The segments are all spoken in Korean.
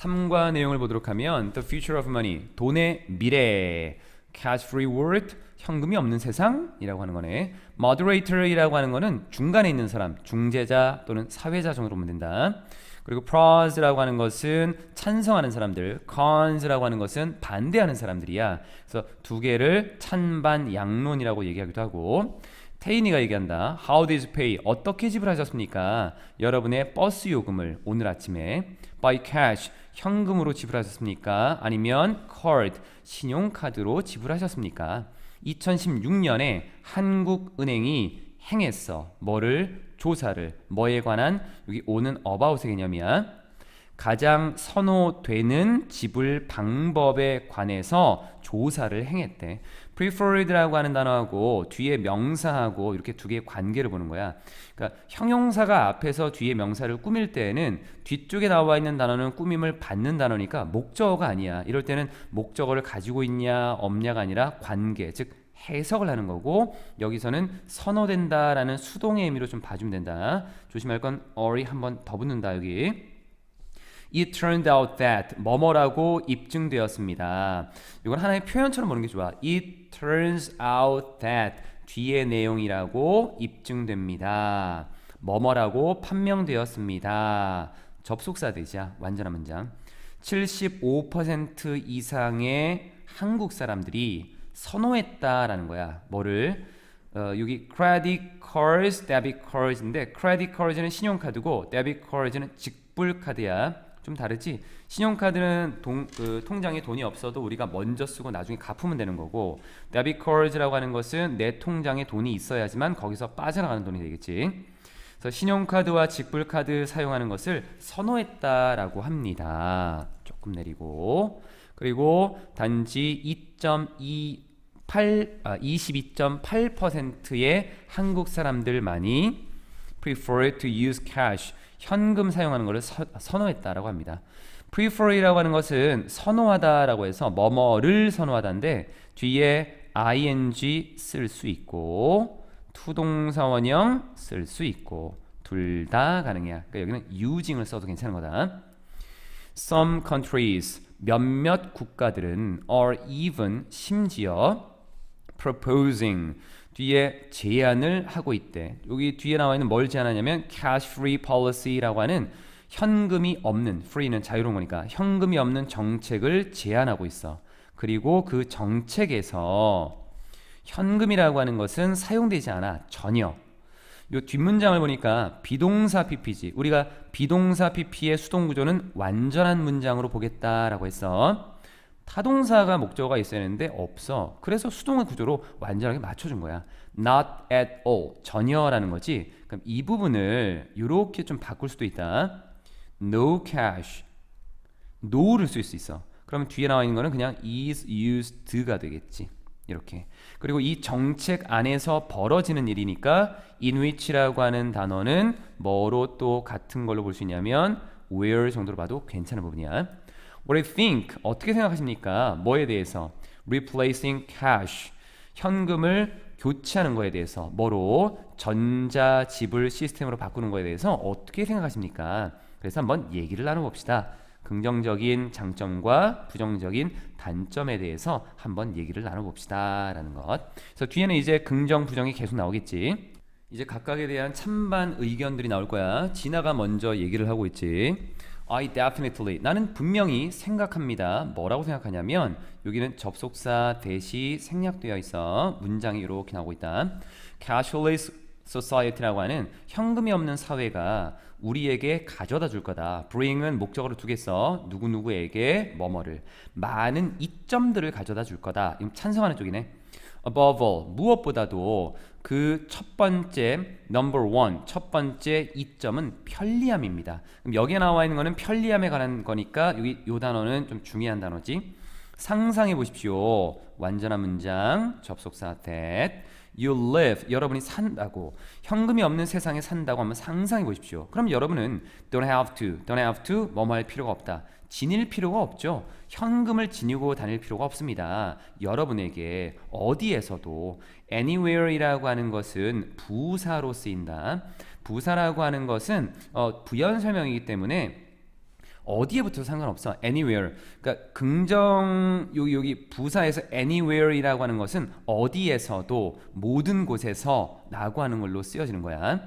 3과 내용을 보도록 하면 The future of money, 돈의 미래 Cash free world, 현금이 없는 세상이라고 하는 거네 Moderator이라고 하는 거는 중간에 있는 사람, 중재자 또는 사회자 정도로 보면 된다 그리고 pros라고 하는 것은 찬성하는 사람들, cons라고 하는 것은 반대하는 사람들이야. 그래서 두 개를 찬반 양론이라고 얘기하기도 하고 태인이가 얘기한다. How did you pay? 어떻게 지불하셨습니까? 여러분의 버스 요금을 오늘 아침에 by cash 현금으로 지불하셨습니까? 아니면 card 신용카드로 지불하셨습니까? 2016년에 한국은행이 행했어. 뭐를 조사를 뭐에 관한 여기 오는 어바웃의 개념이야. 가장 선호되는 지불 방법에 관해서 조사를 행했대. Preferred라고 하는 단어하고 뒤에 명사하고 이렇게 두 개의 관계를 보는 거야. 그러니까 형용사가 앞에서 뒤에 명사를 꾸밀 때에는 뒤쪽에 나와 있는 단어는 꾸밈을 받는 단어니까 목적어가 아니야. 이럴 때는 목적어를 가지고 있냐 없냐가 아니라 관계, 즉 해석을 하는 거고 여기서는 선호된다라는 수동의 의미로 좀 봐주면 된다. 조심할 건 or이 한 번 더 붙는다 여기. It turned out that 뭐뭐라고 입증되었습니다. 이건 하나의 표현처럼 보는 게 좋아. It turns out that 뒤의 내용이라고 입증됩니다. 뭐뭐라고 판명되었습니다. 접속사 되자 완전한 문장. 75% 이상의 한국 사람들이 선호했다라는 거야. 뭐를 어, 여기 credit cards, debit cards인데 credit cards는 신용카드고 debit cards는 직불 카드야. 좀 다르지? 신용카드는 동, 그, 통장에 돈이 없어도 우리가 먼저 쓰고 나중에 갚으면 되는 거고 debit cards라고 하는 것은 내 통장에 돈이 있어야지만 거기서 빠져나가는 돈이 되겠지. 그래서 신용카드와 직불카드 사용하는 것을 선호했다라고 합니다. 조금 내리고 그리고 단지 2.2 8, 아, 22.8%의 한국 사람들만이 prefer to use cash 현금 사용하는 것을 서, 선호했다라고 합니다. prefer이라고 하는 것은 선호하다라고 해서 뭐뭐를 선호하다인데 뒤에 ing 쓸 수 있고 투동사 원형 쓸 수 있고 둘 다 가능해요. 그러니까 여기는 using을 써도 괜찮은 거다. Some countries 몇몇 국가들은 are even 심지어 proposing 뒤에 제안을 하고 있대. 여기 뒤에 나와 있는 뭘 제안하냐면 cash free policy라고 하는 현금이 없는 free는 자유로운 거니까 현금이 없는 정책을 제안하고 있어. 그리고 그 정책에서 현금이라고 하는 것은 사용되지 않아 전혀. 요 뒷문장을 보니까 비동사 PP지. 우리가 비동사 PP의 수동 구조는 완전한 문장으로 보겠다라고 했어. 타동사가 목적어가 있어야 되는데 없어. 그래서 수동의 구조로 완전하게 맞춰준 거야. Not at all. 전혀라는 거지. 그럼 이 부분을 이렇게 좀 바꿀 수도 있다. No cash. no를 쓸 수 있어. 그러면 뒤에 나와 있는 거는 그냥 is used가 되겠지. 이렇게. 그리고 이 정책 안에서 벌어지는 일이니까 in which라고 하는 단어는 뭐로 또 같은 걸로 볼 수 있냐면 where 정도로 봐도 괜찮은 부분이야. What do you think? 어떻게 생각하십니까? 뭐에 대해서? Replacing cash. 현금을 교체하는 거에 대해서 뭐로 전자 지불 시스템으로 바꾸는 거에 대해서 어떻게 생각하십니까? 그래서 한번 얘기를 나눠봅시다. 긍정적인 장점과 부정적인 단점에 대해서 한번 얘기를 나눠봅시다라는 것. 그래서 뒤에는 이제 긍정, 부정이 계속 나오겠지. 이제 각각에 대한 찬반 의견들이 나올 거야. 진아가 먼저 얘기를 하고 있지. I definitely. 나는 분명히 생각합니다. 뭐라고 생각하냐면 여기는 접속사 대시 생략되어 있어. 문장이 이렇게 나오고 있다. Cashless society라고 하는 현금이 없는 사회가 우리에게 가져다 줄 거다. bring은 목적어를 두겠어. 누구누구에게 뭐뭐를 많은 이점들을 가져다 줄 거다. 찬성하는 쪽이네. above all 무엇보다도 그 첫 번째 number one 첫 번째 이점은 편리함입니다. 그럼 여기에 나와 있는 거는 편리함에 관한 거니까 여기 요 단어는 좀 중요한 단어지. 상상해 보십시오. 완전한 문장 접속사 that you live 여러분이 산다고 현금이 없는 세상에 산다고 하면 상상해 보십시오. 그럼 여러분은 don't have to don't have to 뭐뭐 할 필요가 없다. 지닐 필요가 없죠. 현금을 지니고 다닐 필요가 없습니다. 여러분에게 어디에서도 anywhere이라고 하는 것은 부사로 쓰인다. 부사라고 하는 것은 어, 부연 설명이기 때문에 어디에 붙어도 상관없어. anywhere. 그러니까 긍정 여기 여기 부사에서 anywhere이라고 하는 것은 어디에서도 모든 곳에서라고 하는 걸로 쓰여지는 거야.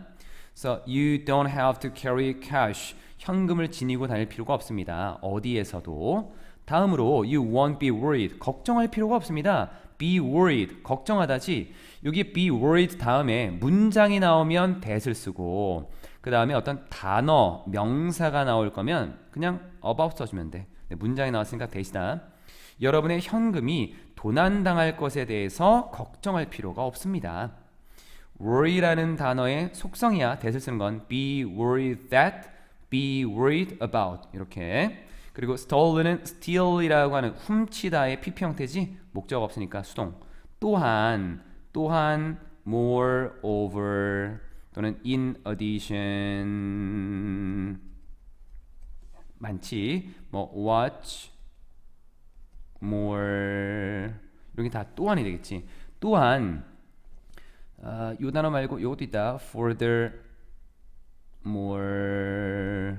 So you don't have to carry cash. 현금을 지니고 다닐 필요가 없습니다. 어디에서도. 다음으로 you won't be worried. 걱정할 필요가 없습니다. be worried. 걱정하다지. 여기 be worried 다음에 문장이 나오면 that을 쓰고 그 다음에 어떤 단어, 명사가 나올 거면 그냥 about 써주면 돼. 네, 문장이 나왔으니까 that이다. 여러분의 현금이 도난당할 것에 대해서 걱정할 필요가 없습니다. worry라는 단어의 속성이야. that을 쓰는 건 be worried that, be worried about 이렇게. 그리고 stolen은 steal이라고 하는 훔치다의 PP 형태지 목적 없으니까 수동. 또한 또한 moreover 또는 in addition 많지. 뭐 watch more 이런 게 다 또한이 되겠지. 또한 아, 요 단어 말고 요것도 있다. further more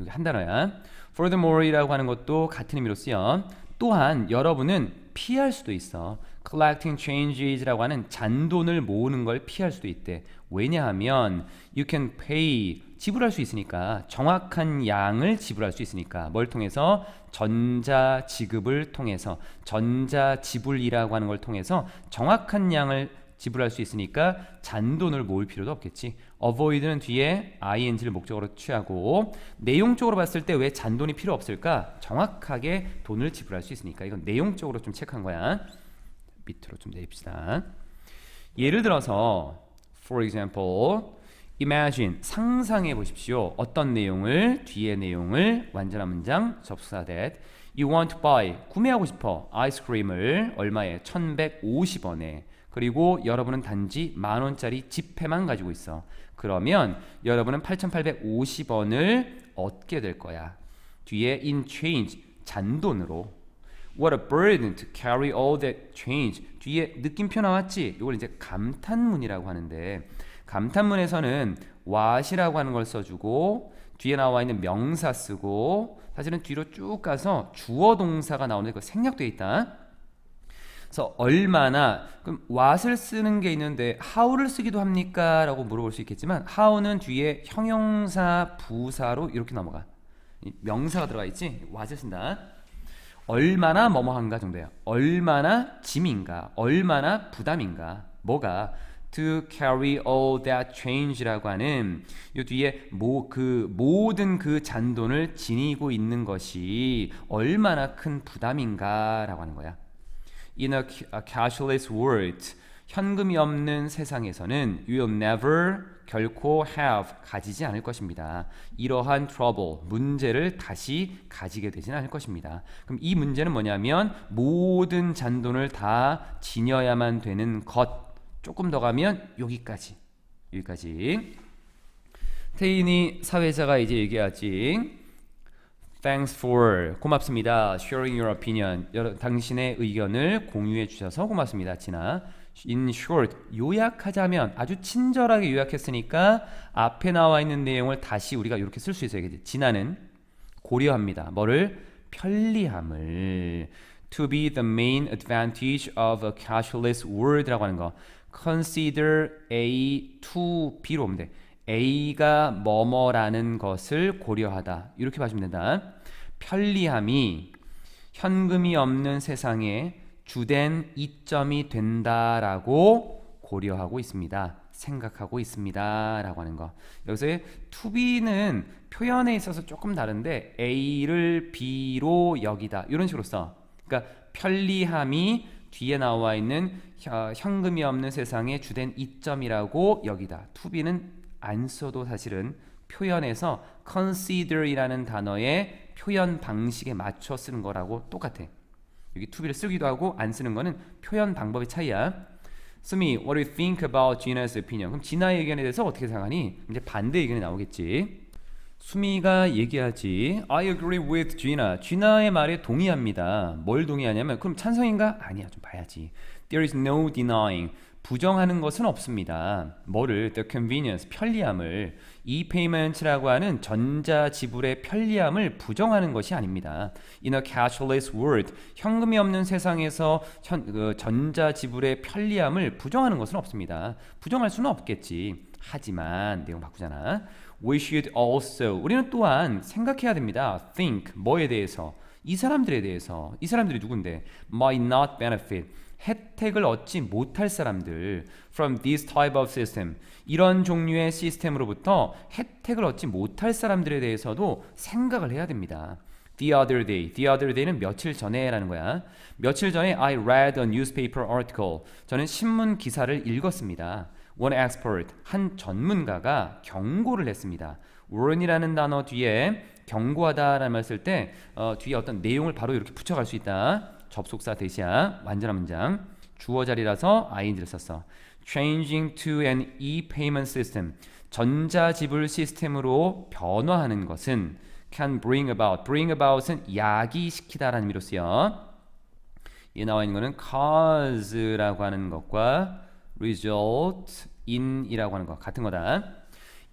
여기 한 단어야. furthermore이라고 하는 것도 같은 의미로 쓰여. 또한 여러분은 피할 수도 있어. collecting changes라고 하는 잔돈을 모으는 걸 피할 수도 있대. 왜냐하면 you can pay 지불할 수 있으니까 정확한 양을 지불할 수 있으니까 뭘 통해서 전자 지급을 통해서 전자 지불이라고 하는 걸 통해서 정확한 양을 지불할 수 있으니까 잔돈을 모을 필요도 없겠지. Avoid는 뒤에 ing를 목적으로 취하고 내용적으로 봤을 때 왜 잔돈이 필요 없을까? 정확하게 돈을 지불할 수 있으니까 이건 내용적으로 좀 체크한 거야. 밑으로 좀 내립시다. 예를 들어서 for example imagine 상상해 보십시오. 어떤 내용을 뒤에 내용을 완전한 문장 접수사 that you want to buy 구매하고 싶어 아이스크림을 얼마에 1150원에 그리고 여러분은 단지 만 원짜리 지폐만 가지고 있어. 그러면 여러분은 8,850원을 얻게 될 거야. 뒤에 in change 잔돈으로 What a burden to carry all that change. 뒤에 느낌표 나왔지? 이걸 이제 감탄문이라고 하는데 감탄문에서는 what이라고 하는 걸 써주고 뒤에 나와 있는 명사 쓰고 사실은 뒤로 쭉 가서 주어 동사가 나오는데 그 생략돼 있다. 그래서 얼마나 그럼 what을 쓰는 게 있는데 how를 쓰기도 합니까? 라고 물어볼 수 있겠지만 how는 뒤에 형용사 부사로 이렇게 넘어가. 명사가 들어가 있지? what을 쓴다. 얼마나 뭐뭐한가 정도야. 얼마나 짐인가 얼마나 부담인가 뭐가? to carry all that change라고 하는 이 뒤에 모, 그 모든 그 잔돈을 지니고 있는 것이 얼마나 큰 부담인가라고 하는 거야. In a, cashless world, 현금이 없는 세상에서는 you will never 결코 have 가지지 않을 것입니다. 이러한 trouble 문제를 다시 가지게 되지는 않을 것입니다. 그럼 이 문제는 뭐냐면 모든 잔돈을 다 지녀야만 되는 것. 조금 더 가면 여기까지 여기까지 태인이 사회자가 이제 얘기하지 Thanks for 고맙습니다. Sharing your opinion. 여러, 당신의 의견을 공유해 주셔서 고맙습니다. 진아. In short, 요약하자면 아주 친절하게 요약했으니까 앞에 나와 있는 내용을 다시 우리가 이렇게 쓸 수 있어요. 진아는 고려합니다. 뭐를 편리함을 to be the main advantage of a cashless world라고 하는 거. consider A to B로 오면 돼. A가 뭐뭐라는 것을 고려하다. 이렇게 봐주면 된다. 편리함이 현금이 없는 세상에 주된 이점이 된다라고 고려하고 있습니다. 생각하고 있습니다라고 하는 거. 여기서의 to be는 표현에 있어서 조금 다른데 A를 B로 여기다. 이런 식으로 써. 그러니까 편리함이 뒤에 나와 있는 현금이 없는 세상의 주된 이점이라고 여기다. 투비는 안 써도 사실은 표현에서 consider이라는 단어의 표현 방식에 맞춰 쓰는 거라고 똑같아. 여기 투비를 쓰기도 하고 안 쓰는 거는 표현 방법의 차이야. 수미, what do you think about Gina's opinion? 그럼 진아의 의견에 대해서 어떻게 생각하니? 이제 반대 의견이 나오겠지. 수미가 얘기하지. I agree with Gina. Gina의 말에 동의합니다. 뭘 동의하냐면 그럼 찬성인가? 아니야. 좀 봐야지. There is no denying. 부정하는 것은 없습니다. 뭐를 the convenience 편리함을 e-payment라고 하는 전자 지불의 편리함을 부정하는 것이 아닙니다. In a cashless world 현금이 없는 세상에서 현, 그 전자 지불의 편리함을 부정하는 것은 없습니다. 부정할 수는 없겠지. 하지만 내용 바꾸잖아. We should also 우리는 또한 생각해야 됩니다. Think 뭐에 대해서 이 사람들에 대해서 이 사람들이 누군데 might not benefit 혜택을 얻지 못할 사람들 from this type of system 이런 종류의 시스템으로부터 혜택을 얻지 못할 사람들에 대해서도 생각을 해야 됩니다. The other day, the other day는 며칠 전에라는 거야. 며칠 전에 I read a newspaper article. 저는 신문 기사를 읽었습니다. One expert, 한 전문가가 경고를 했습니다. warn이라는 단어 뒤에 경고하다라는 말쓸때 어, 뒤에 어떤 내용을 바로 이렇게 붙여갈 수 있다. 접속사 대시야 완전한 문장 주어 자리라서 ing를 썼어. Changing to an e-payment system 전자 지불 시스템으로 변화하는 것은 can bring about. bring about은 야기시키다라는 의미로 쓰여. 이 나와 있는 거는 cause라고 하는 것과 result in이라고 하는 것 같은 거다.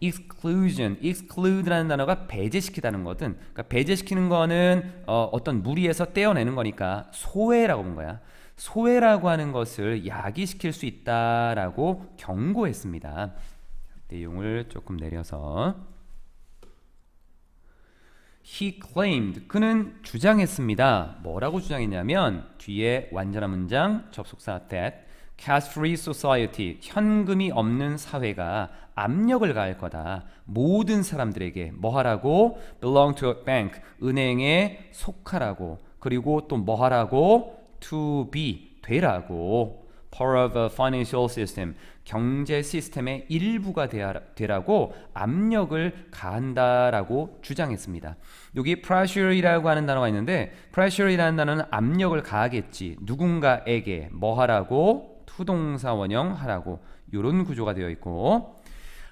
Exclusion, exclude라는 단어가 배제시키다는 거든. 그러니까 배제시키는 거는 어, 어떤 무리에서 떼어내는 거니까 소외라고 본 거야. 소외라고 하는 것을 야기시킬 수 있다라고 경고했습니다. 내용을 조금 내려서 He claimed 그는 주장했습니다. 뭐라고 주장했냐면 뒤에 완전한 문장 접속사 that cash-free society 현금이 없는 사회가 압력을 가할 거다. 모든 사람들에게 뭐 하라고? Belong to a bank 은행에 속하라고. 그리고 또 뭐 하라고? To be 되라고. Part of a financial system 경제 시스템의 일부가 되라고 압력을 가한다라고 주장했습니다. 여기 pressure이라고 하는 단어가 있는데 pressure이라는 단어는 압력을 가하겠지. 누군가에게 뭐 하라고 투동사 원형 하라고 이런 구조가 되어 있고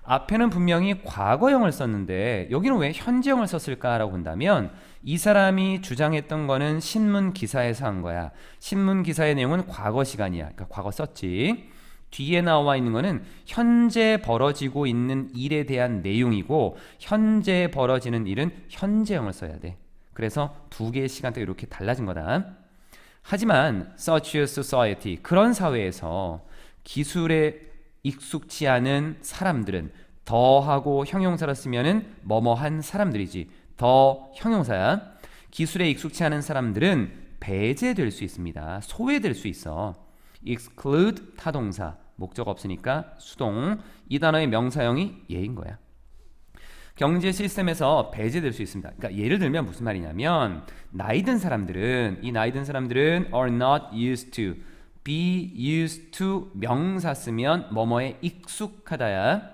앞에는 분명히 과거형을 썼는데 여기는 왜 현재형을 썼을까라고 본다면 이 사람이 주장했던 거는 신문 기사에서 한 거야. 신문 기사의 내용은 과거 시간이야. 그러니까 과거 썼지. 뒤에 나와 있는 거는 현재 벌어지고 있는 일에 대한 내용이고 현재 벌어지는 일은 현재형을 써야 돼. 그래서 두 개의 시간대가 이렇게 달라진 거다. 하지만 such a society 그런 사회에서 기술에 익숙치 않은 사람들은 더하고 형용사로 쓰면은 뭐뭐한 사람들이지 더 형용사야. 기술에 익숙치 않은 사람들은 배제될 수 있습니다. 소외될 수 있어. exclude 타동사 목적 없으니까 수동 이 단어의 명사형이 예인 거야. 경제 시스템에서 배제될 수 있습니다. 그러니까 예를 들면 무슨 말이냐면 나이 든 사람들은 이 나이 든 사람들은 are not used to be used to 명사 쓰면 뭐뭐에 익숙하다야.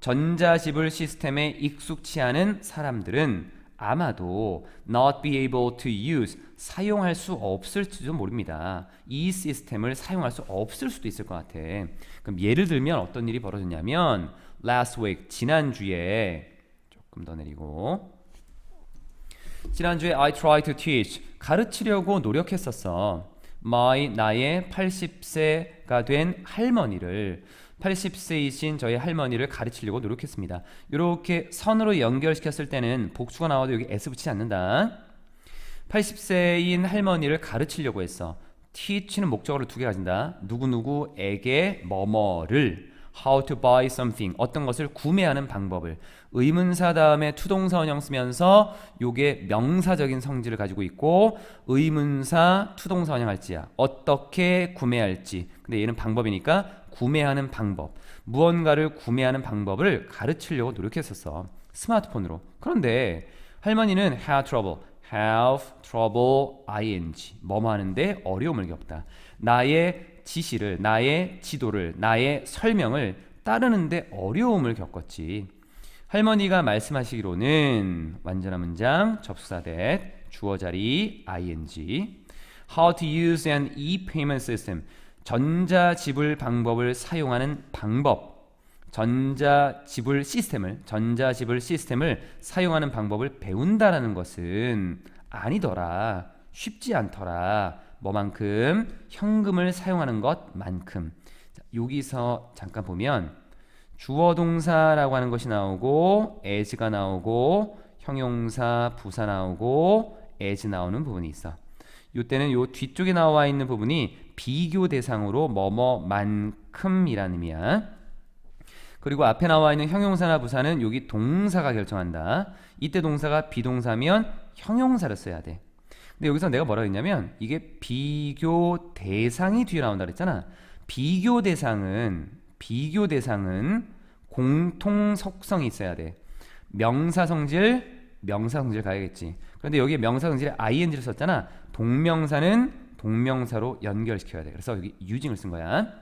전자지불 시스템에 익숙치 않은 사람들은 아마도 not be able to use 사용할 수 없을지도 모릅니다. 이 시스템을 사용할 수 없을 수도 있을 것 같아. 그럼 예를 들면 어떤 일이 벌어졌냐면 last week 지난주에 조금 더 내리고 지난주에 I tried to teach 가르치려고 노력했었어. my 나의 80세가 된 할머니를 80세이신 저희 할머니를 가르치려고 노력했습니다. 이렇게 선으로 연결시켰을 때는 복수가 나와도 여기 s 붙이지 않는다. 80세인 할머니를 가르치려고 했어. teach는 목적어를 두 개 가진다. 누구누구에게 뭐뭐를 how to buy something. 어떤 것을 구매하는 방법을. 의문사 다음에 투동사 원형 쓰면서 요게 명사적인 성질을 가지고 있고 의문사 투동사 원형 할지야. 어떻게 구매할지. 근데 얘는 방법이니까 구매하는 방법. 무언가를 구매하는 방법을 가르치려고 노력했었어. 스마트폰으로. 그런데 할머니는 have trouble. have trouble ing. 뭐뭐 하는데 어려움을 겪다. 나의 지시를 나의 지도를 나의 설명을 따르는데 어려움을 겪었지. 할머니가 말씀하시기로는 완전한 문장 접수사 that 주어 자리 ing. How to use an e-payment system. 전자 지불 방법을 사용하는 방법. 전자 지불 시스템을 전자 지불 시스템을 사용하는 방법을 배운다라는 것은 아니더라. 쉽지 않더라 뭐만큼 현금을 사용하는 것만큼 여기서 잠깐 보면 주어 동사라고 하는 것이 나오고 as가 나오고 형용사 부사 나오고 as 나오는 부분이 있어. 이때는 요 뒤쪽에 나와 있는 부분이 비교 대상으로 뭐뭐만큼이라는 의미야. 그리고 앞에 나와 있는 형용사나 부사는 여기 동사가 결정한다. 이때 동사가 비동사면 형용사를 써야 돼. 근데 여기서 내가 뭐라 했냐면 이게 비교 대상이 뒤에 나온다 그랬잖아. 비교 대상은 비교 대상은 공통 속성이 있어야 돼. 명사 성질 명사 성질 가야겠지. 그런데 여기에 명사 성질에 ing를 썼잖아. 동명사는 동명사로 연결시켜야 돼. 그래서 여기 using을 쓴 거야.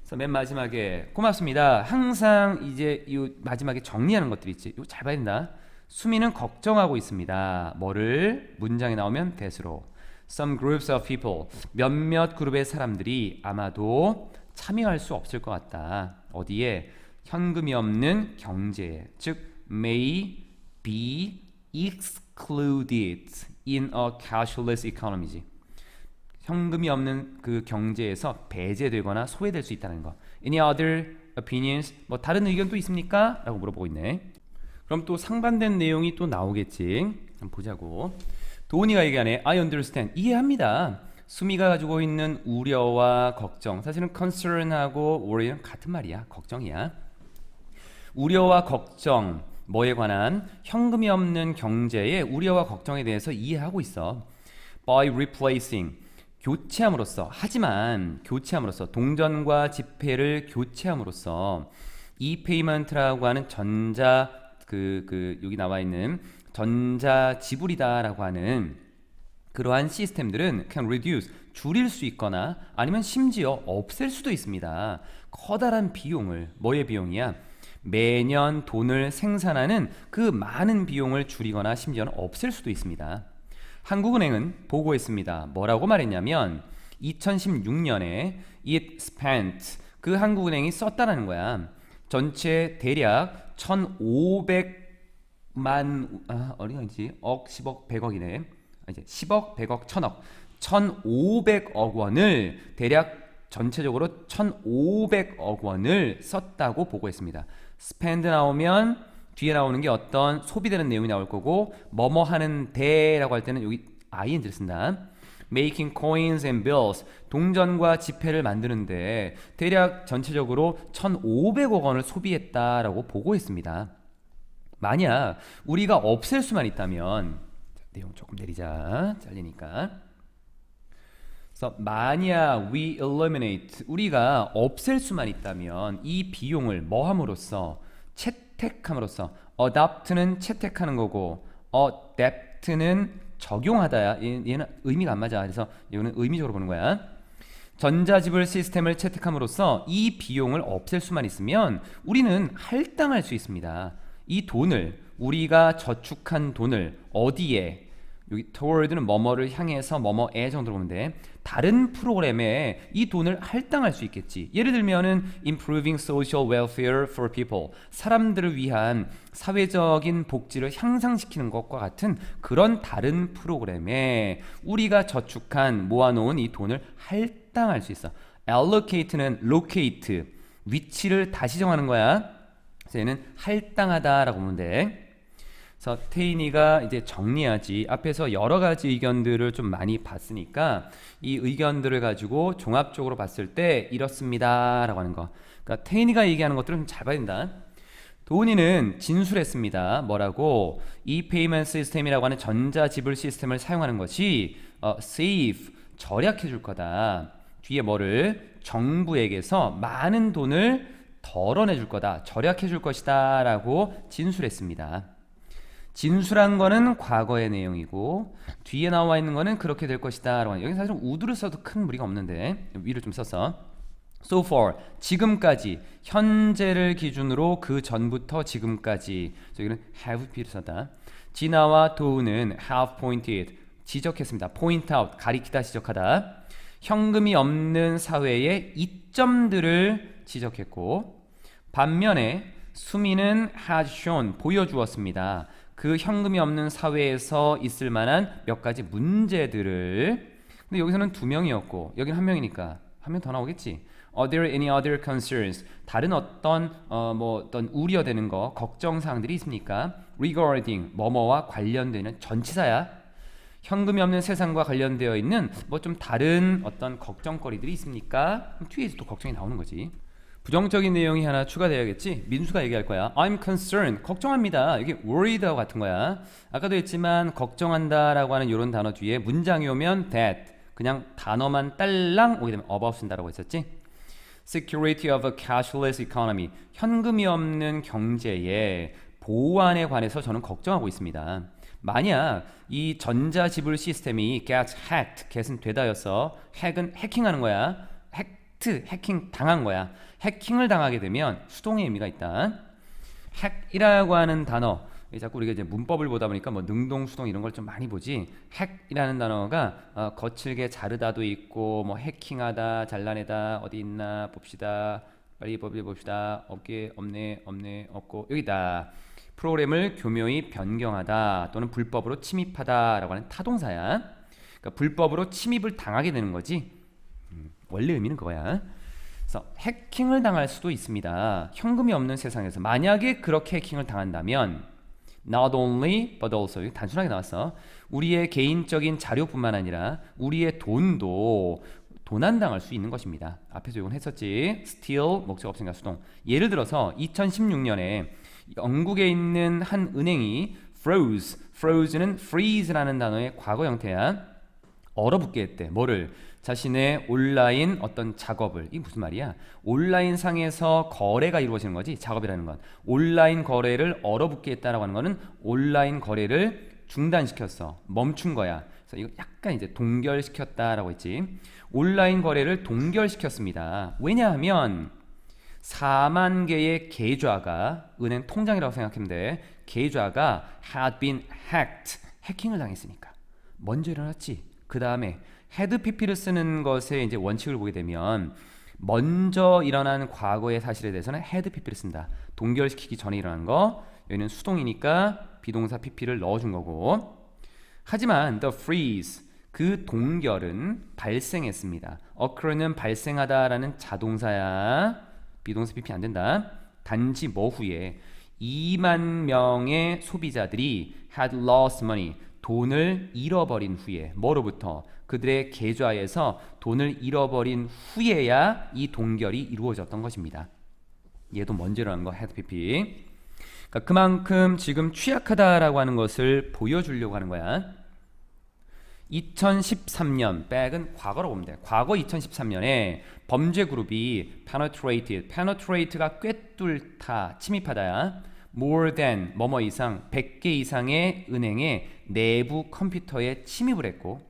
그래서 맨 마지막에 고맙습니다. 항상 이제 이 마지막에 정리하는 것들 있지. 이거 잘 봐야 된다. 수미는 걱정하고 있습니다. 뭐를 문장에 나오면 대수로 some groups of people 몇몇 그룹의 사람들이 아마도 참여할 수 없을 것 같다. 어디에 현금이 없는 경제에 즉 may be excluded in a cashless economy지. 현금이 없는 그 경제에서 배제되거나 소외될 수 있다는 거. Any other opinions? 뭐 다른 의견도 있습니까? 라고 물어보고 있네. 그럼 또 상반된 내용이 또 나오겠지. 한번 보자고. 도훈이가 얘기하네. I understand. 이해합니다. 수미가 가지고 있는 우려와 걱정. 사실은 concern하고 worry는 같은 말이야. 걱정이야. 우려와 걱정 뭐에 관한 현금이 없는 경제의 우려와 걱정에 대해서 이해하고 있어. by replacing 교체함으로써 하지만 교체함으로써 동전과 지폐를 교체함으로써 e-payment라고 하는 전자 그, 그 여기 나와 있는 전자 지불이다라고 하는 그러한 시스템들은 can reduce 줄일 수 있거나 아니면 심지어 없앨 수도 있습니다. 커다란 비용을 뭐의 비용이야? 매년 돈을 생산하는 그 많은 비용을 줄이거나 심지어는 없앨 수도 있습니다. 한국은행은 보고했습니다. 뭐라고 말했냐면 2016년에 it spent 그 한국은행이 썼다라는 거야. 전체 대략 1,500만 아, 어디가지? 억, 10억, 100억이네. 아, 이제 10억, 100억, 1000억. 1,500억 원을 대략 전체적으로 1,500억 원을 썼다고 보고했습니다. spend 나오면 뒤에 나오는 게 어떤 소비되는 내용이 나올 거고 뭐뭐 하는 데라고 할 때는 여기 ing를 쓴다. Making coins and bills 동전과 지폐를 만드는데 대략 전체적으로 1,500억 원을 소비했다라고 보고했습니다. 만약 우리가 없앨 수만 있다면 내용 조금 내리자. 잘리니까. 그래서 만약 we eliminate 우리가 없앨 수만 있다면 이 비용을 뭐함으로써? 채택함으로써. adopt는 채택하는 거고 adapt는 적용하다야 얘는 의미가 안 맞아. 그래서 이거는 의미적으로 보는 거야. 전자지불 시스템을 채택함으로써 이 비용을 없앨 수만 있으면 우리는 할당할 수 있습니다. 이 돈을 우리가 저축한 돈을 어디에 여기 toward는 뭐뭐를 향해서 뭐뭐에 정도로 보면 돼. 다른 프로그램에 이 돈을 할당할 수 있겠지. 예를 들면은 improving social welfare for people. 사람들을 위한 사회적인 복지를 향상시키는 것과 같은 그런 다른 프로그램에 우리가 저축한 모아놓은 이 돈을 할당할 수 있어. allocate는 locate 위치를 다시 정하는 거야. 그래서 얘는 할당하다라고 보면 돼. 그래서 태인이가 이제 정리하지 앞에서 여러 가지 의견들을 좀 많이 봤으니까 이 의견들을 가지고 종합적으로 봤을 때 이렇습니다라고 하는 거. 그러니까 태인이가 얘기하는 것들은 좀 잘 봐야 된다. 도훈이는 진술했습니다. 뭐라고 이 페이먼트 시스템이라고 하는 전자 지불 시스템을 사용하는 것이 어, save 절약해 줄 거다. 뒤에 뭐를 정부에게서 많은 돈을 덜어내 줄 거다. 절약해 줄 것이다라고 진술했습니다. 진술한 거는 과거의 내용이고 뒤에 나와 있는 거는 그렇게 될 것이다. 여기 사실 우드를 써도 큰 무리가 없는데 위를 좀 써서 so far 지금까지 현재를 기준으로 그 전부터 지금까지 여기는 have be를 썼다. 진아와 도우는 have pointed 지적했습니다. point out 가리키다 지적하다. 현금이 없는 사회의 이점들을 지적했고 반면에 수미는 has shown 보여주었습니다. 그 현금이 없는 사회에서 있을 만한 몇 가지 문제들을 근데 여기서는 두 명이었고 여기는 한 명이니까 한 명 더 나오겠지. Are there any other concerns? 다른 어떤 어, 뭐 어떤 우려되는 거, 걱정 사항들이 있습니까? Regarding 뭐뭐와 관련되는 전치사야. 현금이 없는 세상과 관련되어 있는 뭐 좀 다른 어떤 걱정거리들이 있습니까? 뒤에서 또 걱정이 나오는 거지. 부정적인 내용이 하나 추가되어야겠지. 민수가 얘기할 거야. I'm concerned. 걱정합니다. 이게 worried하고 같은 거야. 아까도 했지만 걱정한다라고 하는 이런 단어 뒤에 문장이 오면 that 그냥 단어만 딸랑 오게 되면 about 쓴다라고 했었지. Security of a cashless economy. 현금이 없는 경제의 보안에 관해서 저는 걱정하고 있습니다. 만약 이 전자지불 시스템이 get hacked, get은 되다였어. hack은 해킹하는 거야. Hacked, 해킹 당한 거야. 해킹을 당하게 되면 수동의 의미가 있다. hack이라고 하는 단어 이 자꾸 우리가 이제 문법을 보다 보니까 뭐 능동 수동 이런 걸 좀 많이 보지. 핵이라는 단어가 어, 거칠게 자르다도 있고 뭐 해킹하다 잘라내다 어디 있나 봅시다. 빨리 법을 봅시다. 없게 없네 없네 없고 여기다. 프로그램을 교묘히 변경하다 또는 불법으로 침입하다라고 하는 타동사야. 그러니까 불법으로 침입을 당하게 되는 거지. 음, 원래 의미는 그거야 그래서 해킹을 당할 수도 있습니다. 현금이 없는 세상에서 만약에 그렇게 해킹을 당한다면 not only but also 단순하게 나왔어. 우리의 개인적인 자료뿐만 아니라 우리의 돈도 도난당할 수 있는 것입니다. 앞에서 이건 했었지. steal 목적 없으니까 수동. 예를 들어서 2016년에 영국에 있는 한 은행이 froze, froze는 freeze라는 단어의 과거 형태야. 얼어붙게 했대. 뭐를? 자신의 온라인 어떤 작업을. 이게 무슨 말이야? 온라인 상에서 거래가 이루어지는 거지. 작업이라는 건. 온라인 거래를 얼어붙게 했다라고 하는 거는 온라인 거래를 중단시켰어. 멈춘 거야. 그래서 이거 약간 이제 동결시켰다라고 했지. 온라인 거래를 동결시켰습니다. 왜냐하면 4만 개의 계좌가 은행 통장이라고 생각하면 돼. 계좌가 had been hacked. 해킹을 당했으니까. 먼저 일어났지. 그 다음에 헤드 PP를 쓰는 것의 이제 원칙을 보게 되면 먼저 일어난 과거의 사실에 대해서는 헤드 PP를 쓴다. 동결시키기 전에 일어난 거. 여기는 수동이니까 비동사 PP를 넣어준 거고. 하지만 the freeze 그 동결은 발생했습니다. occur는 발생하다라는 자동사야. 비동사 PP 안 된다. 단지 뭐 후에 2만 명의 소비자들이 had lost money 돈을 잃어버린 후에 뭐로부터 그들의 계좌에서 돈을 잃어버린 후에야 이 동결이 이루어졌던 것입니다. 얘도 먼저 일어난 거 PP. 그러니까 그만큼 지금 취약하다라고 하는 것을 보여주려고 하는 거야. 2013년 백은 과거로 보면 돼. 과거 2013년에 범죄 그룹이 penetrated, penetrate가 꿰뚫다, 침입하다야. More than 뭐뭐 이상 100개 이상의 은행의 내부 컴퓨터에 침입을 했고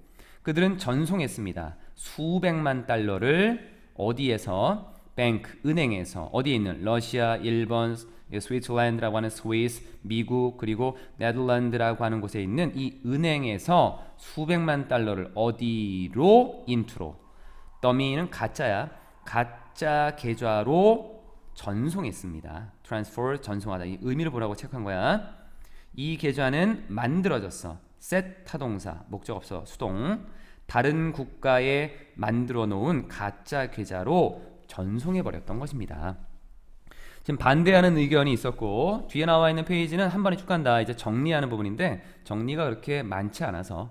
그들은 전송했습니다. 수백만 달러를 어디에서 뱅크 은행에서 어디에 있는 러시아, 일본, 스위트랜드라고 하는 스위스, 미국 그리고 네덜란드라고 하는 곳에 있는 이 은행에서 수백만 달러를 어디로 인투로 더미는 가짜야. 가짜 계좌로 전송했습니다. Transfer 전송하다. 이 의미를 보라고 체크한 거야. 이 계좌는 만들어졌어. set 타동사 목적 없어 수동 다른 국가에 만들어 놓은 가짜 계좌로 전송해 버렸던 것입니다. 지금 반대하는 의견이 있었고 뒤에 나와 있는 페이지는 한 번에 쭉 간다. 이제 정리하는 부분인데 정리가 그렇게 많지 않아서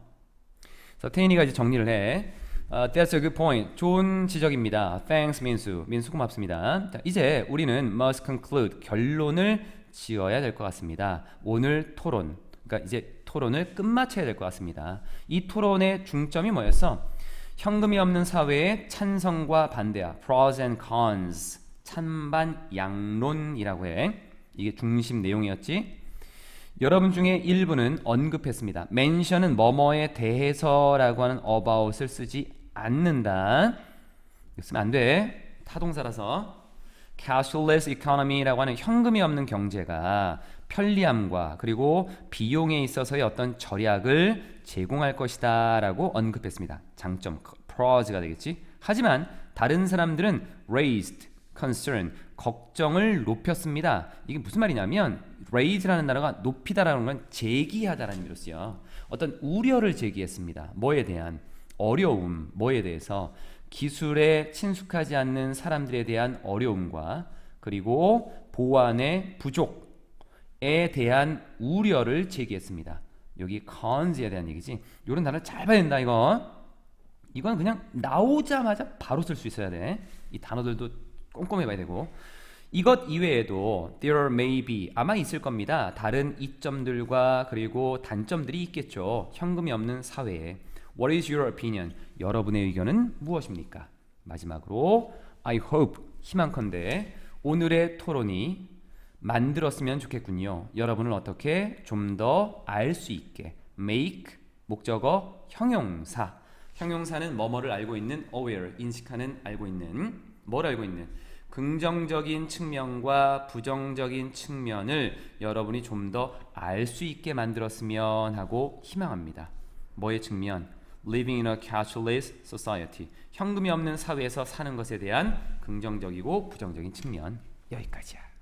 그래서 태인이가 이제 정리를 해. Uh, that's a good point. 좋은 지적입니다. Thanks, 민수. 민수 고맙습니다. 자, 이제 우리는 must conclude 결론을 지어야 될 것 같습니다. 오늘 토론, 그러니까 이제 토론을 끝마쳐야 될 것 같습니다. 이 토론의 중점이 뭐였어? 현금이 없는 사회의 찬성과 반대야. pros and cons. 찬반 양론이라고 해. 이게 중심 내용이었지. 여러분 중에 일부는 언급했습니다. mention은 뭐뭐에 대해서라고 하는 about을 쓰지 않는다. 쓰면 안 돼. 타동사라서 cashless economy라고 하는 현금이 없는 경제가 편리함과 그리고 비용에 있어서의 어떤 절약을 제공할 것이다 라고 언급했습니다. 장점 pros가 되겠지. 하지만 다른 사람들은 raised concern 걱정을 높였습니다. 이게 무슨 말이냐면 raise라는 단어가 높이다라는 건 제기하다라는 의미로 쓰여. 어떤 우려를 제기했습니다. 뭐에 대한 어려움, 뭐에 대해서 기술에 친숙하지 않는 사람들에 대한 어려움과 그리고 보안의 부족에 대한 우려를 제기했습니다. 여기 cons에 대한 얘기지. 이런 단어 잘 봐야 된다 이거. 이건 그냥 나오자마자 바로 쓸 수 있어야 돼. 이 단어들도 꼼꼼히 봐야 되고. 이것 이외에도 there may be 아마 있을 겁니다. 다른 이점들과 그리고 단점들이 있겠죠. 현금이 없는 사회에. What is your opinion? 여러분의 의견은 무엇입니까? 마지막으로 I hope 희망컨대 오늘의 토론이 만들었으면 좋겠군요. 여러분을 어떻게 좀 더 알 수 있게 make 목적어 형용사 형용사는 뭐뭐를 알고 있는 aware 인식하는 알고 있는 뭘 알고 있는 긍정적인 측면과 부정적인 측면을 여러분이 좀 더 알 수 있게 만들었으면 하고 희망합니다. 뭐의 측면? Living in a cashless society. 현금이 없는 사회에서 사는 것에 대한 긍정적이고 부정적인 측면. 여기까지야.